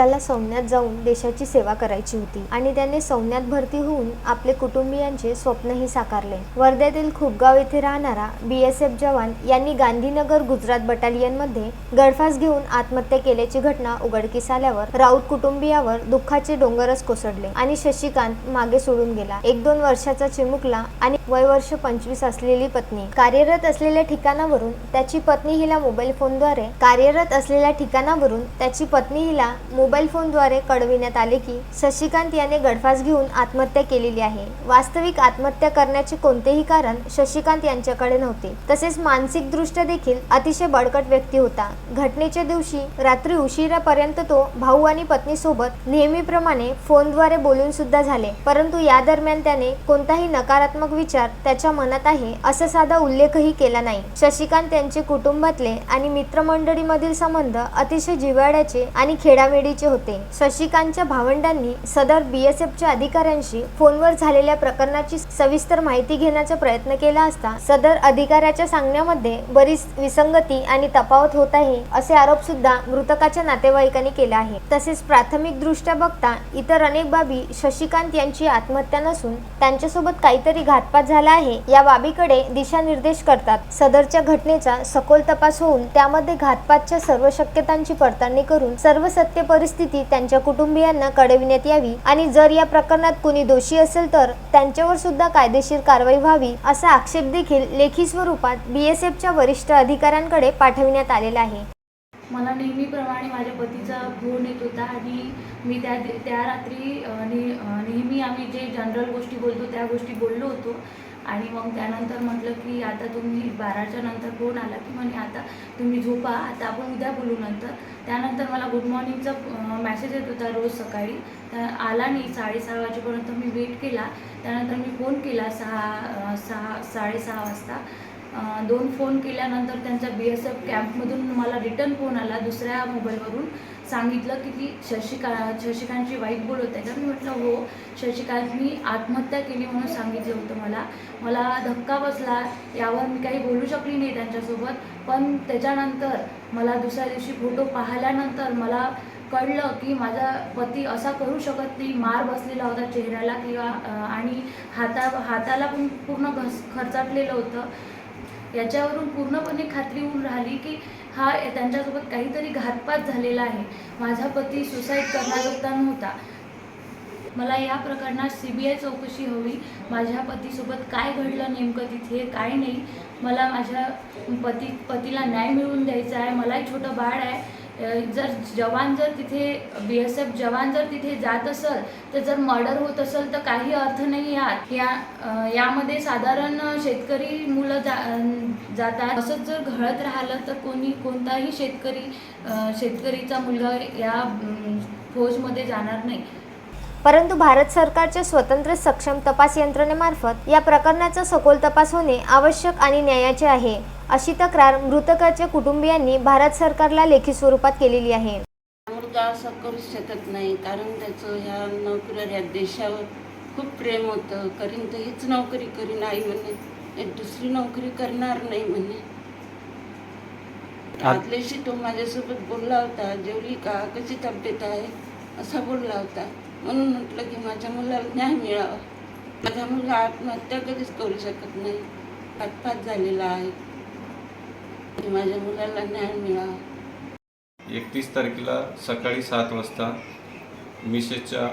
त्याला सौन्यात जाऊन देशाची सेवा करायची होती. आणि त्याने सौन्यात भरती होऊन आपले कुटुंबियांचे स्वप्नही साकारले. वर्ध्यातील खुपगाव येथे राहणारा बी एस एफ जवान यांनी गांधीनगर गुजरात बटालियनमध्ये गळफास घेऊन आत्महत्या केल्याची घटना उघडकीस आल्यावर राऊत कुटुंबियावर दुःखाचे डोंगरच कोसळले आणि शशिकांत मागे सोडून गेला. एक दोन वर्षाचा चिमुकला आणि वय वर्ष पंचवीस असलेली पत्नी कार्यरत असलेल्या ठिकाणावरून त्याची पत्नी हिला मोबाईल फोनद्वारे कार्यरत असलेल्या ठिकाणावरून त्याची पत्नी हिला मोबाईल फोनद्वारे कळविण्यात आले की शशिकांत याने गडफास घेऊन आत्महत्या केलेली आहे. वास्तविक आत्महत्या करण्याचे कोणतेही कारण शशिकांत यांच्याकडे नव्हते. तसेच मानसिक दृष्ट्या देखील अतिशय बळकट व्यक्ती होता. घटनेच्या दिवशी रात्री उशिरापर्यंत तो भाऊ आणि पत्नीसोबत नेहमीप्रमाणे फोनद्वारे बोलून सुद्धा झाले. परंतु या दरम्यान त्याने कोणताही नकारात्मक विचार त्याच्या मनात आहे असा साधा उल्लेखही केला नाही. शशिकांत यांचे कुटुंबातले आणि मित्रमंडळीमधील संबंध अतिशय जिव्हाळ्याचे आणि खेडामेडीचे होते. शशिकांतच्या भावंडांनी सदर बीएसएफच्या अधिकाऱ्यांशी फोनवर झालेल्या प्रकरणाची सविस्तर माहिती घेण्याचा प्रयत्न केला असता सदर अधिकाऱ्याच्या सांगण्यामध्ये बरीच विसंगती आणि तफावत होत आहे असे आरोप सुद्धा मृतकाच्या नातेवाईकांनी केला आहे तसेच प्राथमिक दृष्ट्या बघता इतर अनेक बाबी शशिकांत यांची आत्महत्या नसून त्यांच्यासोबत काहीतरी घातपात झाला आहे. या बाबीकडे दिशानिर्देश करतात. सदरच्या घटनेचा सखोल तपास होऊन त्यामध्ये घातपातच्या सर्व शक्यतांची पडताळणी करून सर्व सत्य परिस्थिती त्यांच्या कुटुंबियांना कळविण्यात यावी आणि जर या प्रकरणात कुणी दोषी असेल तर त्यांच्यावर सुद्धा कायदेशीर कारवाई व्हावी असा आक्षेप देखील लेखी स्वरूपात बीएसएफच्या वरिष्ठ अधिकाऱ्यांकडे पाठविण्यात आलेला आहे. मला नेहमीप्रमाणे माझ्या पतीचा फोन येत होता आणि मी त्या त्या रात्री ने नेहमी आम्ही जे जनरल गोष्टी बोलतो त्या गोष्टी बोललो होतो. आणि मग त्यानंतर म्हटलं की आता तुम्ही बाराच्या नंतर फोन आला की म्हणे आता तुम्ही झोपा आता आपण उद्या बोलू नंतर. त्यानंतर मला गुड मॉर्निंगचा मॅसेज येत होता रोज सकाळी. तर आला नाही साडेसहा वाजेपर्यंत मी वेट केला. त्यानंतर मी फोन केला सहा सहा साडेसहा वाजता. दोन फोन केल्यानंतर त्यांचा बी एस एफ कॅम्पमधून मला रिटर्न फोन आला दुसऱ्या मोबाईलवरून. सांगितलं की ती शशिका शशिकांतची वाईट बोलत आहे का मी म्हटलं हो शशिकांतनी आत्महत्या केली म्हणून सांगितलं होतं मला. मला धक्का बसला. यावर मी काही बोलू शकली नाही त्यांच्यासोबत. पण त्याच्यानंतर मला दुसऱ्या दिवशी फोटो पाहिल्यानंतर मला कळलं की माझा पती असा करू शकत नाही. मार बसलेला होता चेहऱ्याला किंवा आणि हाता हाताला पण पूर्ण घस खर्चाटलेलं होतं. याच्यावरून पूर्णपणे खात्री होऊन राहिली की हा त्यांच्यासोबत काहीतरी घातपात झालेला आहे. माझा पती सुसाईड करण्याजोगता नव्हता मला या प्रकरणात सी बी आय चौकशी हवी. माझ्या पतीसोबत काय घडलं नेमकं तिथे? काय नाही? मला माझ्या पती पतीला न्याय मिळवून द्यायचा आहे. मलाही छोटं बाळ आहे. जर जवान जर तिथे बी एस एफ जवान जर तिथे जात असेल तर जर मर्डर होत असेल तर काही अर्थ नाही यात. या यामध्ये साधारण शेतकरी मुलं जा जातात. असंच जर घडत राहिलं तर कोणी कोणताही शेतकरी शेतकरीचा मुलगा या फौजमध्ये जाणार नाही. परंतु भारत सरकारच्या स्वतंत्र सक्षम तपास यंत्रणेमार्फत या प्रकरणाचा सखोल तपास होणे आवश्यक आणि न्यायाचे आहे अशी तक्रार मृतकाच्या कुटुंबियांनी भारत सरकारला लेखी स्वरूपात केलेली आहे. मुलगा असं करूच शकत नाही कारण त्याचं ह्या या देशावर खूप प्रेम होतं. करीन तर हीच नोकरी करीन आई म्हणे. एक दुसरी नोकरी करणार नाही म्हणे. आदल्याशी तो माझ्यासोबत बोलला होता जेवली का? कशी तब्येत आहे? असा बोलला होता. म्हणून म्हटलं की माझ्या मुलाला न्याय मिळावा. माझा मुलगा आत्महत्या कधीच करू शकत नाही. पाठपात झालेला आहे. की माझ्या मुलाला न्याय मिळावा. एकतीस तारखेला सकाळी सात वाजता मिसेसच्या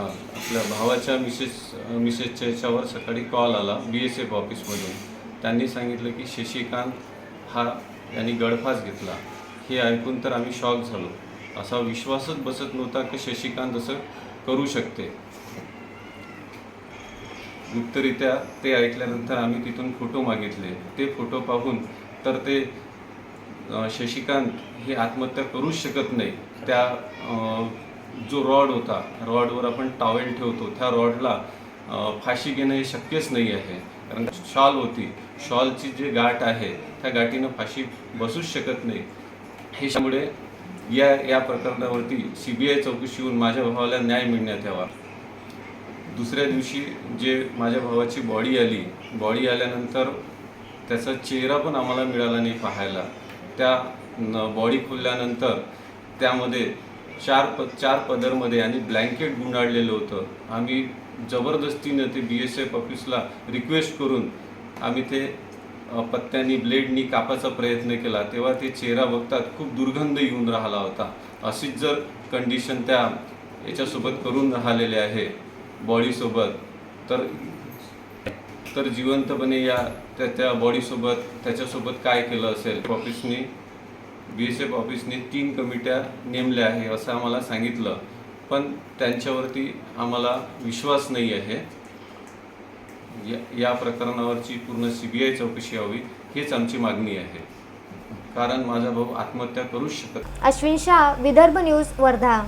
आपल्या भावाच्या मिसेस मिसेसच्या याच्यावर सकाळी कॉल आला बी एस एफ ऑफिसमधून. त्यांनी सांगितलं की शशिकांत हा यांनी गळफास घेतला. हे ऐकून तर आम्ही शॉक झालो. असा विश्वासच बसत नव्हता की शशिकांत असं करू शकते. गुप्तरित्या ते ऐकल्यानंतर आम्ही तिथून फोटो मागितले. ते फोटो पाहून तर ते शशिकांत हे आत्महत्या करूच शकत नाही. त्या जो रॉड होता रॉडवर आपण टॉवेल ठेवतो. त्या रॉडला फाशी घेणं हे शक्यच नाही आहे. कारण शॉल होती. शॉलची जी गाठ आहे त्या गाठीनं फाशी बसूच शकत नाही. ह्याच्यामुळे या या प्रकरणावरती सी बी आय चौकशी येऊन माझ्या भावाला न्याय मिळण्यात यावा. दुसऱ्या दिवशी जे माझ्या भावाची बॉडी आली बॉडी आल्यानंतर त्याचा चेहरा पण आम्हाला मिळाला नाही पाहायला. त्या बॉडी खोलल्यानंतर त्यामध्ये चार प चार पदरमध्ये आणि ब्लँकेट गुंडाळलेलं होतं. आम्ही जबरदस्तीनं ते बी एस एफ ऑफिसला रिक्वेस्ट करून आम्ही ते पत्त्यांनी ब्लेडनी कापायचा प्रयत्न केला तेव्हा ते चेहरा बघतात खूप दुर्गंध येऊन राहिला होता. अशीच जर कंडिशन त्या याच्यासोबत करून राहिलेले आहे बॉडीसोबत तर तर जिवंतपणे या त्या त्या बॉडीसोबत त्याच्यासोबत काय केलं असेल? ऑफिसने बी एस एफ ऑफिसने तीन कमिट्या नेमल्या आहे असं आम्हाला सांगितलं. पण त्यांच्यावरती आम्हाला विश्वास नाही आहे. या या प्रकरणावरची पूर्ण सी बी आय चौकशी व्हावी हेच आमची मागणी आहे. कारण माझा भाऊ आत्महत्या करूच शकत अश्विन शाह विदर्भ न्यूज वर्धा.